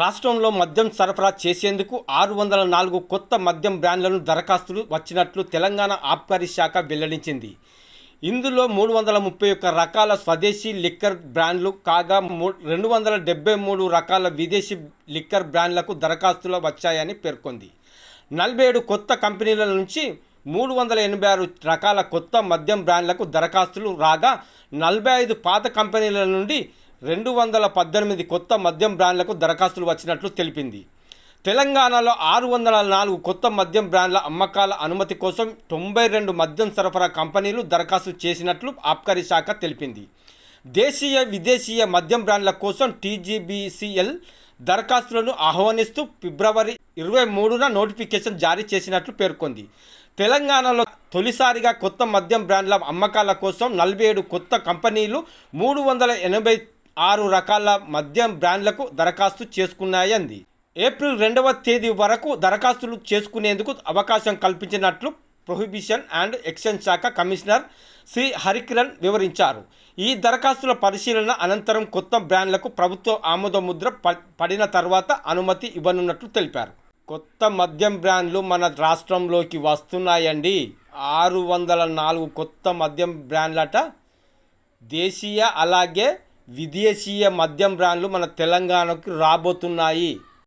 రాష్ట్రంలో మద్యం సరఫరా చేసేందుకు ఆరు వందల నాలుగు కొత్త మద్యం బ్రాండ్లను దరఖాస్తులు వచ్చినట్లు తెలంగాణ ఆబ్కారీ శాఖ వెల్లడించింది. ఇందులో మూడు వందల ముప్పై ఒక్క రకాల స్వదేశీ లిక్కర్ బ్రాండ్లు కాగా మూ రెండు వందల డెబ్బై మూడు రకాల విదేశీ లిక్కర్ బ్రాండ్లకు దరఖాస్తులు వచ్చాయని పేర్కొంది. నలభై ఏడు కొత్త కంపెనీల నుంచి మూడు వందల ఎనభై ఆరు రకాల కొత్త మద్యం బ్రాండ్లకు దరఖాస్తులు రాగా నలభై ఐదు పాత కంపెనీల నుండి రెండు వందల పద్దెనిమిది కొత్త మద్యం బ్రాండ్లకు దరఖాస్తులు వచ్చినట్లు తెలిపింది. తెలంగాణలో ఆరు వందల నాలుగు కొత్త మద్యం బ్రాండ్ల అమ్మకాల అనుమతి కోసం తొంభై రెండు మద్యం సరఫరా కంపెనీలు దరఖాస్తు చేసినట్లు ఆబ్కారీ శాఖ తెలిపింది. దేశీయ విదేశీయ మద్యం బ్రాండ్ల కోసం టీజీబీసీఎల్ దరఖాస్తులను ఆహ్వానిస్తూ ఫిబ్రవరి ఇరవై మూడున నోటిఫికేషన్ జారీ చేసినట్లు పేర్కొంది. తెలంగాణలో తొలిసారిగా కొత్త మద్యం బ్రాండ్ల అమ్మకాల కోసం నలభై ఏడు కొత్త కంపెనీలు మూడు వందల ఎనభై ఆరు రకాల మద్యం బ్రాండ్లకు దరఖాస్తు చేసుకున్నాయంది. ఏప్రిల్ రెండవ తేదీ వరకు దరఖాస్తులు చేసుకునేందుకు అవకాశం కల్పించినట్లు ప్రొహిబిషన్ అండ్ ఎక్స్చేంజ్ శాఖ కమిషనర్ శ్రీ హరికిరణ్ వివరించారు. ఈ దరఖాస్తుల పరిశీలన అనంతరం కొత్త బ్రాండ్లకు ప్రభుత్వ ఆమోద ముద్ర ప- పడిన తర్వాత అనుమతి ఇవ్వనున్నట్లు తెలిపారు. కొత్త మద్యం బ్రాండ్లు మన రాష్ట్రంలోకి వస్తున్నాయండి. ఆరు వందల నాలుగు కొత్త మద్యం బ్రాండ్లట దేశీయ అలాగే విదేశీయ మద్యం బ్రాండ్లు మన తెలంగాణకు రాబోతున్నాయి.